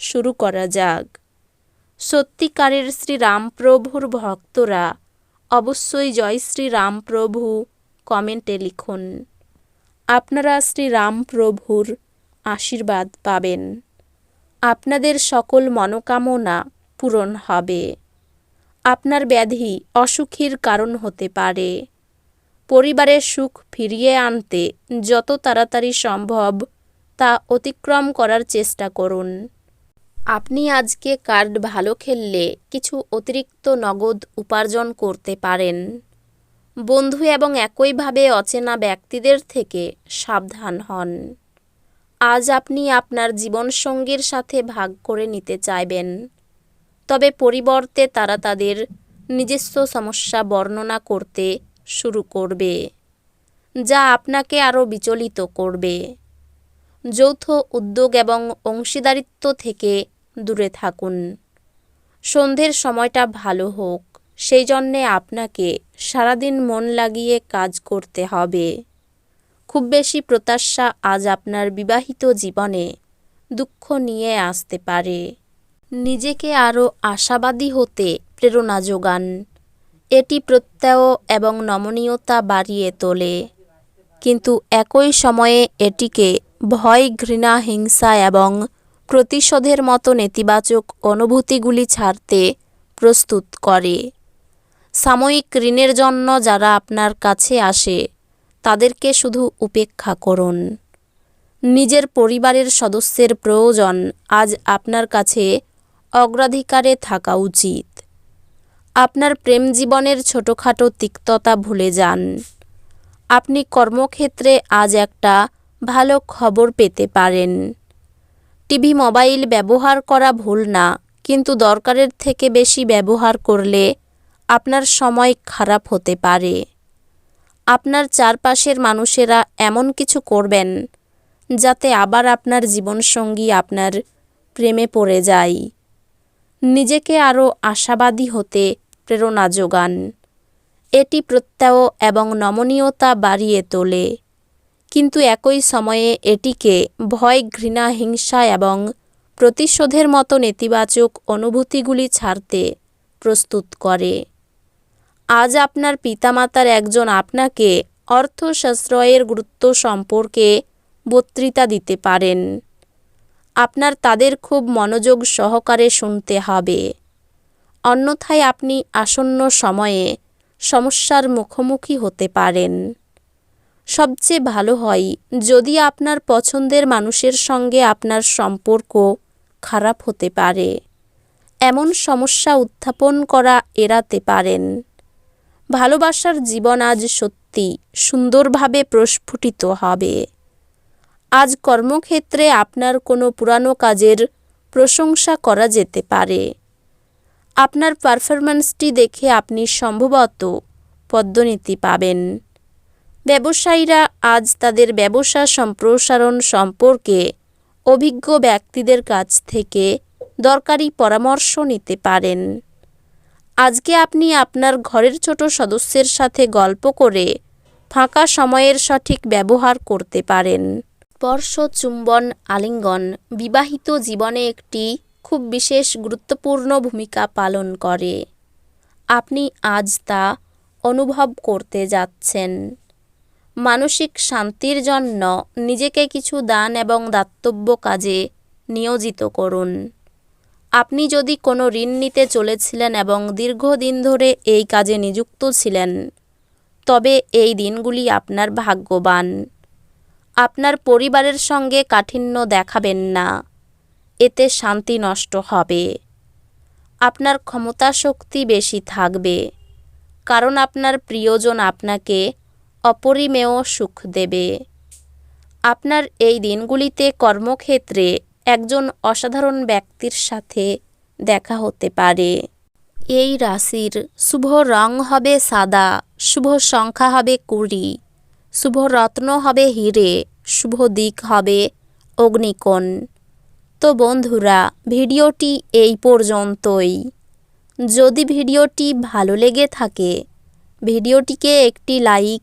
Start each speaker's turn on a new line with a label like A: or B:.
A: শুরু করা যাক। সত্যিকারের শ্রীরামপ্রভুর ভক্তরা অবশ্যই জয় শ্রীরামপ্রভু কমেন্টে লিখুন। আপনারা শ্রীরামপ্রভুর আশীর্বাদ পাবেন। আপনাদের সকল মনোকামনা পূরণ হবে। আপনার ব্যাধি অসুখীর কারণ হতে পারে। পরিবারের সুখ ফিরিয়ে আনতে যত তাড়াতাড়ি সম্ভব তা অতিক্রম করার চেষ্টা করুন। আপনি আজকে কার্ড ভালো খেললে কিছু অতিরিক্ত নগদ উপার্জন করতে পারেন। বন্ধু এবং একইভাবে অচেনা ব্যক্তিদের থেকে সাবধান হন। আজ আপনি আপনার জীবনসঙ্গীর সাথে ভাগ করে নিতে চাইবেন। তবে পরিবর্তে তারা তাদের নিজস্ব সমস্যা বর্ণনা করতে শুরু করবে, যা আপনাকে আরও বিচলিত করবে। যৌথ উদ্যোগ এবং অংশীদারিত্ব থেকে দূরে থাকুন। সন্ধ্যের সময়টা ভালো হোক, সেই জন্যে আপনাকে সারাদিন মন লাগিয়ে কাজ করতে হবে। খুব বেশি প্রত্যাশা আজ আপনার বিবাহিত জীবনে দুঃখ নিয়ে আসতে পারে। নিজেকে আরও আশাবাদী হতে প্রেরণা যোগান। এটি প্রত্যয় এবং নমনীয়তা বাড়িয়ে তোলে। কিন্তু একই সময়ে এটিকে ভয়, ঘৃণা, হিংসা এবং প্রতিশোধের মতো নেতিবাচক অনুভূতিগুলি ছাড়তে প্রস্তুত করে। সাময়িক ঋণের জন্য যারা আপনার কাছে আসে, তাদেরকে শুধু উপেক্ষা করুন। নিজের পরিবারের সদস্যের প্রয়োজন আজ আপনার কাছে অগ্রাধিকারে থাকা উচিত। আপনার প্রেম জীবনের ছোটোখাটো তিক্ততা ভুলে যান। আপনি কর্মক্ষেত্রে আজ একটা ভালো খবর পেতে পারেন। টিভি মোবাইল ব্যবহার করা ভুল না, কিন্তু দরকারের থেকে বেশি ব্যবহার করলে আপনার সময় খারাপ হতে পারে। আপনার চারপাশের মানুষেরা এমন কিছু করবেন যাতে আবার আপনার জীবনসঙ্গী আপনার প্রেমে পড়ে যায়। নিজেকে আরও আশাবাদী হতে প্রেরণা যোগান। এটি প্রত্যয় এবং নমনীয়তা বাড়িয়ে তোলে। কিন্তু একই সময়ে এটিকে ভয়, ঘৃণা, হিংসা এবং প্রতিশোধের মতো নেতিবাচক অনুভূতিগুলি ছাড়তে প্রস্তুত করে। আজ আপনার পিতামাতার একজন আপনাকে অর্থ সাশ্রয়ের গুরুত্ব সম্পর্কে বক্তৃতা দিতে পারেন। আপনার তাদের খুব মনোযোগ সহকারে শুনতে হবে। অন্যথায় আপনি আসন্ন সময়ে সমস্যার মুখোমুখি হতে পারেন। সবচেয়ে ভালো হয়। যদি আপনার পছন্দের মানুষের সঙ্গে আপনার সম্পর্ক খারাপ হতে পারে, এমন সমস্যা উত্থাপন করা এড়াতে পারেন। ভালোবাসার জীবন আজ সত্যি সুন্দরভাবে প্রস্ফুটিত হবে। আজ কর্মক্ষেত্রে আপনার কোনো পুরানো কাজের প্রশংসা করা যেতে পারে। আপনার পারফরম্যান্সটি দেখে আপনি সম্ভবত পদ্মনীতি পাবেন। ব্যবসায়ীরা আজ তাদের ব্যবসা সম্প্রসারণ সম্পর্কে অভিজ্ঞ ব্যক্তিদের কাছ থেকে দরকারি পরামর্শ নিতে পারেন। আজকে আপনি আপনার ঘরের ছোট সদস্যের সাথে গল্প করে ফাঁকা সময়ের সঠিক ব্যবহার করতে পারেন। স্পর্শ চুম্বন আলিঙ্গন বিবাহিত জীবনে একটি খুব বিশেষ গুরুত্বপূর্ণ ভূমিকা পালন করে। আপনি আজ তা অনুভব করতে যাচ্ছেন। মানসিক শান্তির জন্য নিজেকে কিছু দান এবং দাতব্য কাজে নিয়োজিত করুন। আপনি যদি কোনো ঋণ নিতে চলেছিলেন এবং দীর্ঘদিন ধরে এই কাজে নিযুক্ত ছিলেন, তবে এই দিনগুলি আপনার ভাগ্যবান। আপনার পরিবারের সঙ্গে কাঠিন্য দেখাবেন না, এতে শান্তি নষ্ট হবে। আপনার ক্ষমতা শক্তি বেশি থাকবে, কারণ আপনার প্রিয়জন আপনাকে অপরিমেয় সুখ দেবে। আপনার এই দিনগুলিতে কর্মক্ষেত্রে একজন অসাধারণ ব্যক্তির সাথে দেখা হতে পারে। এই রাশির শুভ রং হবে সাদা, শুভ সংখ্যা হবে কুড়ি, শুভ রত্ন হবে হিরে, শুভ দিক হবে অগ্নিকোণ। তো বন্ধুরা, ভিডিওটি এই পর্যন্তই। যদি ভিডিওটি ভালো লেগে থাকে, ভিডিওটিকে একটি লাইক